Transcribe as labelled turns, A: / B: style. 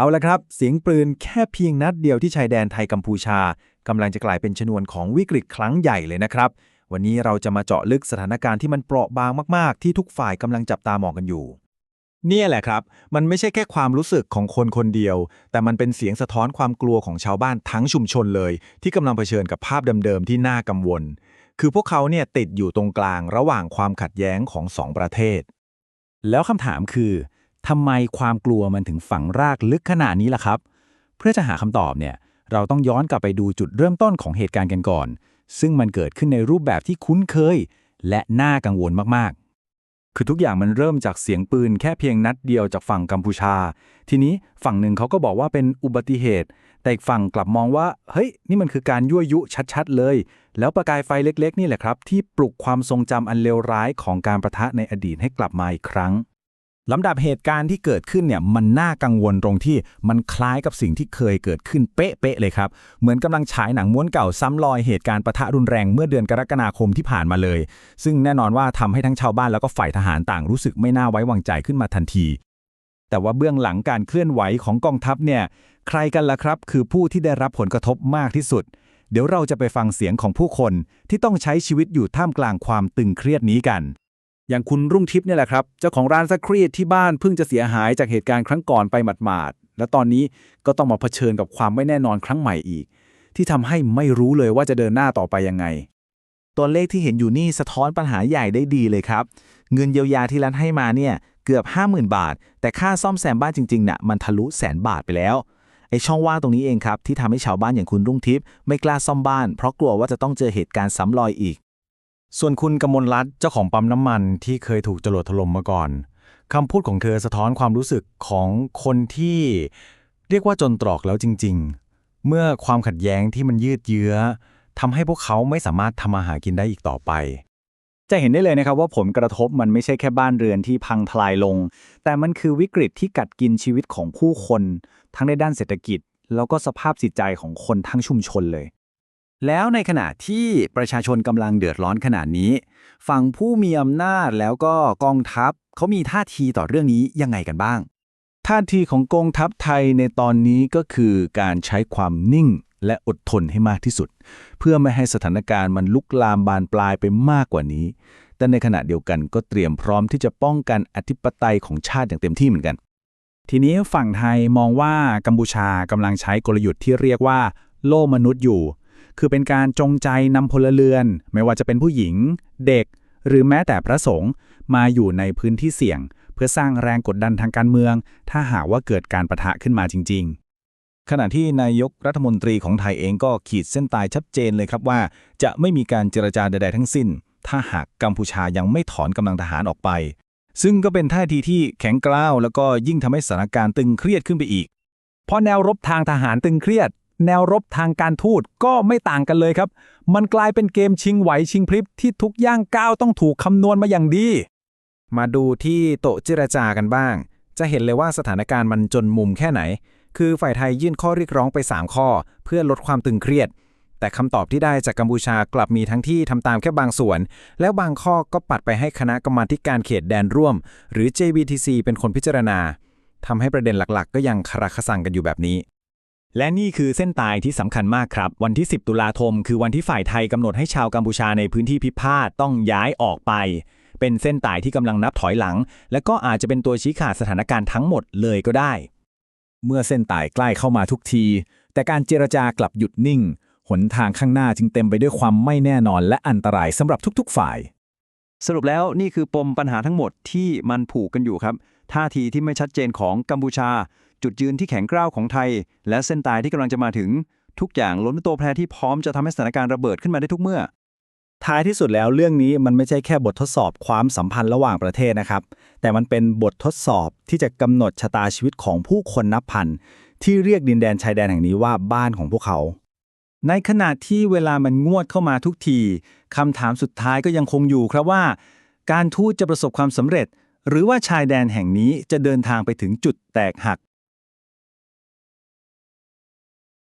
A: เอาละครับ เสียงปืนแค่เพียงนัดเดียวที่ชายแดนไทยกัมพูชากำลังจะกลายเป็นชนวนของวิกฤตครั้งใหญ่เลยนะครับ วันนี้เราจะมาเจาะลึกสถานการณ์ที่มันเปราะบางมากๆ ที่ทุกฝ่ายกำลังจับตามองกันอยู่
B: เนี่ยแหละครับ มันไม่ใช่แค่ความรู้สึกของคนคนเดียว แต่มันเป็นเสียงสะท้อนความกลัวของชาวบ้านทั้งชุมชนเลย ที่กำลังเผชิญกับภาพเดิมๆที่น่ากังวล คือพวกเขาเนี่ยติดอยู่ตรงกลางระหว่างความขัดแย้งของสองประเทศ
C: แล้วคำถามคือ ทำไมความกลัวมันถึงฝังรากลึกขนาดนี้ล่ะครับ เพื่อจะหาคำตอบเนี่ย เราต้องย้อนกลับไปดูจุดเริ่มต้นของเหตุการณ์กันก่อน ซึ่งมันเกิดขึ้นในรูปแบบที่คุ้นเคย และน่ากังวลมากๆ คือทุกอย่างมันเริ่มจากเสียงปืนแค่เพียงนัดเดียวจากฝั่งกัมพูชา ทีนี้ฝั่งหนึ่งเขาก็บอกว่าเป็นอุบัติเหตุ แต่อีกฝั่งกลับมองว่า เฮ้ย นี่มันคือการยั่วยุชัดๆ เลย แล้วประกายไฟเล็ก ๆ นี่แหละครับ ที่ปลุกความทรงจำอันเลวร้ายของการประทะในอดีตให้กลับมาอีกครั้ง ลำดับเหตุการณ์ที่เกิดขึ้นเนี่ยมันน่ากังวลตรงที่มันคล้ายกับสิ่งที่เคยเกิดขึ้นเป๊ะๆเลยครับ เหมือนกำลังฉายหนังม้วนเก่าซ้ำรอยเหตุการณ์ปะทะรุนแรงเมื่อเดือนกรกฎาคมที่ผ่านมาเลย ซึ่งแน่นอนว่าทำให้ทั้งชาวบ้านแล้วก็ฝ่ายทหารต่างรู้สึกไม่น่าไว้วางใจขึ้นมาทันที แต่ว่าเบื้องหลังการเคลื่อนไหวของกองทัพเนี่ยใครกันล่ะครับ คือผู้ที่ได้รับผลกระทบมากที่สุด เดี๋ยวเราจะไปฟังเสียงของผู้คนที่ต้องใช้ชีวิตอยู่ท่ามกลางความตึงเครียดนี้กัน อย่างคุณรุ่งทิพย์เนี่ยแหละครับ เจ้าของร้านซักครีดที่บ้านเพิ่งจะเสียหายจากเหตุการณ์ครั้งก่อนไปหมาดๆ และตอนนี้ก็ต้องมาเผชิญกับความไม่แน่นอนครั้งใหม่อีก ที่ทำให้ไม่รู้เลยว่าจะเดินหน้าต่อไปยังไง
D: ตัวเลขที่เห็นอยู่นี่สะท้อนปัญหาใหญ่ได้ดีเลยครับ เงินเยียวยาที่รัฐให้มาเนี่ยเกือบ 50,000 บาท แต่ค่าซ่อมแซมบ้านจริงๆน่ะมันทะลุแสนบาทไปแล้วไอช่องว่างตรงนี้เองครับที่ทำให้ชาวบ้านอย่างคุณรุ่งทิพย์ไม่กล้าซ่อมบ้าน เพราะกลัวว่าจะต้องเจอเหตุการณ์ซ้ำรอยอีก
B: ส่วนคุณกมลรัตน์เจ้าของปั๊มน้ำมันที่เคยถูกจรวดถล่มมาก่อนคำพูดของเธอสะท้อนความรู้สึกของคนที่เรียกว่าจนตรอกแล้วจริง ๆ เมื่อความขัดแย้งที่มันยืดเยื้อทำให้พวกเขาไม่สามารถทำมาหากินได้อีกต่อไป
C: จะเห็นได้เลยนะครับว่าผลกระทบมันไม่ใช่แค่บ้านเรือนที่พังทลายลง แต่มันคือวิกฤตที่กัดกินชีวิตของผู้คน ทั้งในด้านเศรษฐกิจ แล้วก็สภาพจิตใจของคนทั้งชุมชนเลย แล้วในขณะที่ประชาชนกำลังเดือดร้อนขนาดนี้ ฝั่งผู้มีอำนาจแล้วก็กองทัพเขามีท่าทีต่อเรื่องนี้ยังไงกันบ้าง ท่าทีของกองทัพไทยในตอนนี้ก็คือการใช้ความนิ่งและอดทนให้มากที่สุด เพื่อไม่ให้สถานการณ์มันลุกลามบานปลายไปมากกว่านี้ แต่ในขณะเดียวกันก็เตรียมพร้อมที่จะป้องกันอธิปไตยของชาติอย่างเต็มที่เหมือนกัน ทีนี้ฝั่งไทยมองว่ากัมพูชากำลังใช้กลยุทธ์ที่เรียกว่า โล่มนุษย์อยู่ คือเป็นการจงใจนำพลเรือน ไม่ว่าจะเป็นผู้หญิง เด็ก หรือแม้แต่พระสงฆ์มาอยู่ในพื้นที่เสี่ยง เพื่อสร้างแรงกดดันทางการเมือง ถ้าหากว่าเกิดการประทะขึ้นมาจริง ๆ
B: ขณะที่นายกรัฐมนตรีของไทยเองก็ขีดเส้นตายชัดเจนเลยครับว่า จะไม่มีการเจรจาใด ๆ ทั้งสิ้น ถ้าหากกัมพูชายังไม่ถอนกำลังทหารออกไป ซึ่งก็เป็นท่าทีที่แข็งกร้าว แล้วก็ยิ่งทำให้สถานการณ์ตึงเครียดขึ้นไปอีก
C: เพราะแนวรบทางทหารตึงเครียด แนวรบทางการทูตก็ไม่ต่างกันเลยครับ มันกลายเป็นเกมชิงไหวชิงพริบที่ทุกย่างก้าวต้องถูกคำนวณมาอย่างดี
A: มาดูที่โต๊ะเจรจากันบ้าง จะเห็นเลยว่าสถานการณ์มันจนมุมแค่ไหน คือฝ่ายไทยยื่นข้อเรียกร้องไป 3 ข้อ เพื่อลดความตึงเครียด แต่คำตอบที่ได้จากกัมพูชากลับมีทั้งที่ทำตามแค่บางส่วน แล้วบางข้อก็ปัดไปให้คณะกรรมาการเขตแดนร่วม หรือ JBTC เป็นคนพิจารณาทำให้ประเด็นหลักๆ ก็ยังคาราคาซังกันอยู่แบบนี้
C: และนี่คือเส้นตายที่สำคัญมากครับ วันที่ 10 ตุลาคม คือวันที่ฝ่ายไทยกำหนดให้ชาวกัมพูชาในพื้นที่พิพาทต้องย้ายออกไป เป็นเส้นตายที่กำลังนับถอยหลัง และก็อาจจะเป็นตัวชี้ขาดสถานการณ์ทั้งหมดเลยก็ได้ เมื่อเส้นตายใกล้เข้ามาทุกที แต่การเจรจากลับหยุดนิ่ง หนทางข้างหน้าจึงเต็มไปด้วยความไม่แน่นอนและอันตรายสำหรับทุก ๆ ฝ่าย
E: สรุปแล้วนี่คือปมปัญหาทั้งหมดที่มันผูกกันอยู่ครับ ท่าทีที่ไม่ชัดเจนของกัมพูชา จุดยืนที่แข็งกร้าวของไทย และเส้นตายที่กำลังจะมาถึง ทุกอย่างล้นตัวแพรที่พร้อมจะทำให้สถานการณ์ระเบิดขึ้นมาได้ทุกเมื่อ
C: ท้ายที่สุดแล้วเรื่องนี้มันไม่ใช่แค่บททดสอบความสัมพันธ์ระหว่างประเทศนะครับ แต่มันเป็นบททดสอบที่จะกำหนดชะตาชีวิตของผู้คนนับพันที่เรียกดินแดนชายแดนแห่งนี้ว่าบ้านของพวกเขา ในขณะที่เวลามันงวดเข้ามาทุกทีคำถามสุดท้ายก็ยังคงอยู่ครับว่า การทูตจะประสบความสำเร็จ หรือว่าชายแดนแห่งนี้จะเดินทางไปถึงจุดแตกหัก